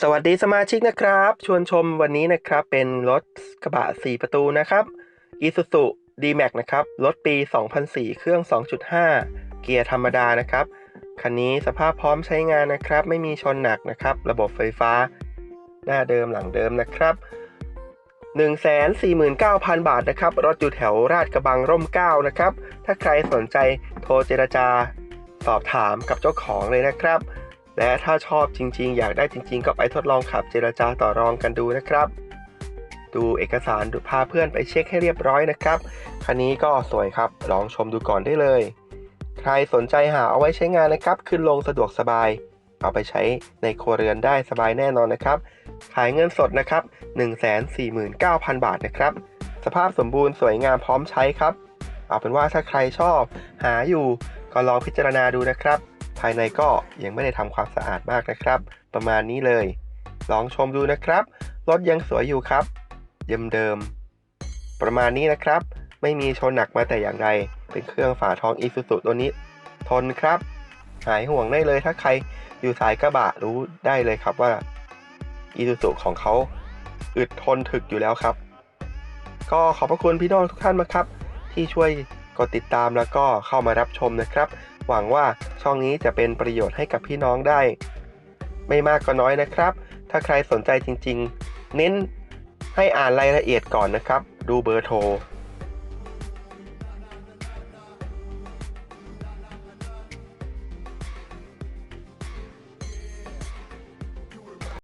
สวัสดีสมาชิกนะครับ ชวนชมวันนี้นะครับเป็นรถกระบะ 4 ประตูนะครับ Isuzu D-Max นะครับ รถปี 2004 เครื่อง 2.5 เกียร์ธรรมดานะครับ คันนี้สภาพพร้อมใช้งานนะครับ ไม่มีชนหนักนะครับ ระบบไฟฟ้า หน้าเดิมหลังเดิมนะครับ 149,000 บาทนะครับ รถอยู่แถวราชกระบังร่มเก้านะครับ ถ้าใครสนใจโทรเจรจาสอบถามกับเจ้าของเลยนะครับ และถ้าชอบจริงๆ อยากได้จริง ๆ ก็ไปทดลองขับเจรจาต่อรองกันดูนะครับ ดูเอกสารดูพาเพื่อนไปเช็คให้เรียบร้อยนะครับ คันนี้ก็สวยครับ ลองชมดูก่อนได้เลย ใครสนใจหาเอาไว้ใช้งานนะครับ ขึ้นลงสะดวกสบาย เอาไปใช้ในครัวเรือนได้สบายแน่นอนนะครับ ขายเงินสดนะครับ 149,000 บาทนะครับ สภาพสมบูรณ์สวยงามพร้อมใช้ครับ เอาเป็นว่าถ้าใครชอบ หาอยู่ก็ลองพิจารณาดูนะครับายในก็ยังไม่ได้ทำความสะอาดมากนะครับ ประมาณนี้เลย ลองชมดูนะครับ รถยังสวยอยู่ครับ เยิมเดิม ประมาณนี้นะครับ ไม่มีชนหนักมาแต่อย่างใด เป็นเครื่องฝาท้องอีซูซูตัวนี้ ทนครับ หายห่วงได้เลยถ้าใครอยู่สายกระบะรู้ได้เลยครับว่าอีซูซูของเขาอึดทนถึกอยู่แล้วครับ ก็ขอบพระคุณพี่น้องทุกท่านมากครับ ที่ช่วยกดติดตามแล้วก็เข้ามารับชมนะครับ หวังว่าช่องนี้จะเป็นประโยชน์ให้กับพี่น้องได้ ไม่มากก็น้อยนะครับ ถ้าใครสนใจจริงๆ เน้นให้อ่านรายละเอียดก่อนนะครับ ดูเบอร์โทร